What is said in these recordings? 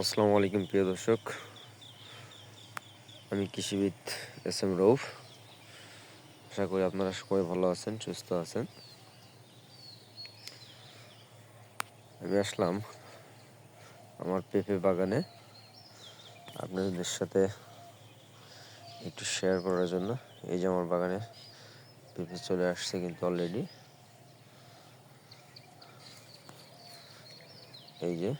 আসসালামু আলাইকুম, প্রিয় দর্শক। আমি কৃষিবিদ এস এম রৌফ আশা করি আপনারা সবাই ভালো আছেন, সুস্থ আছেন। আমি আসলাম আমার পেঁপে বাগানে আপনাদের সাথে একটু শেয়ার করার জন্য। এই যে আমার বাগানে পেঁপে চলে আসছে কিন্তু অলরেডি এই যে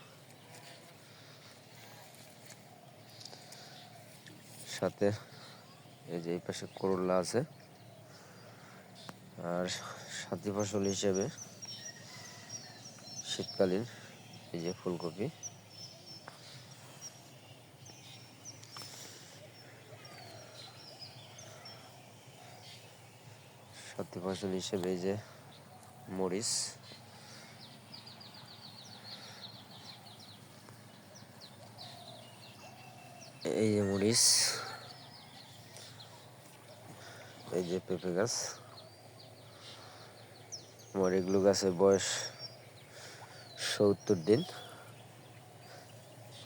সাথে এই যে এই পাশে করলা আছে। আর সাথী ফসল হিসেবে শীতকালীন এই যে ফুলকপি। সাথী ফসল হিসেবে এই যে মরিচ। এই যে মরিচ। এই যে পেঁপে গাছ। আমার এগুলো গাছের বয়স সত্তর দিন।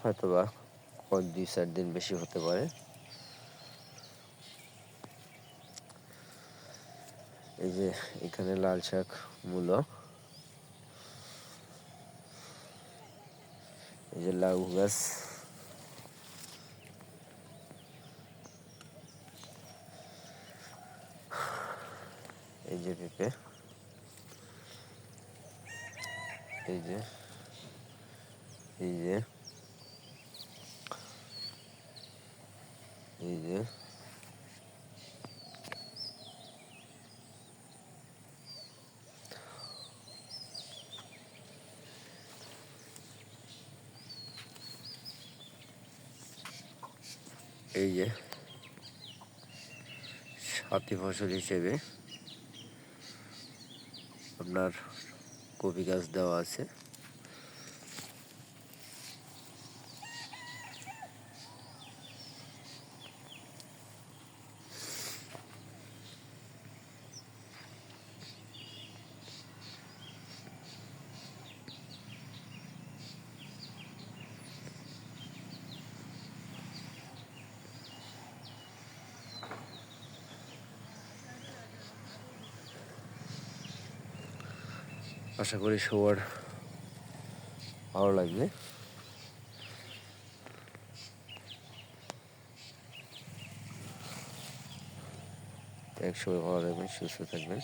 হয়তোবা দুই চার দিন বেশি হতে পারে। এই যে এখানে লাল শাক মূলো। এই যে লাউ গাছ। এই যে পেঁপে। এই যে এই যে এই যে। এই যে সাথী ফসল হিসেবে আপনার কপি গাছ দেওয়া আছে। আশা করি সবার ভালো লাগবে। এক ভালো থাকবেন সুস্থ থাকবেন।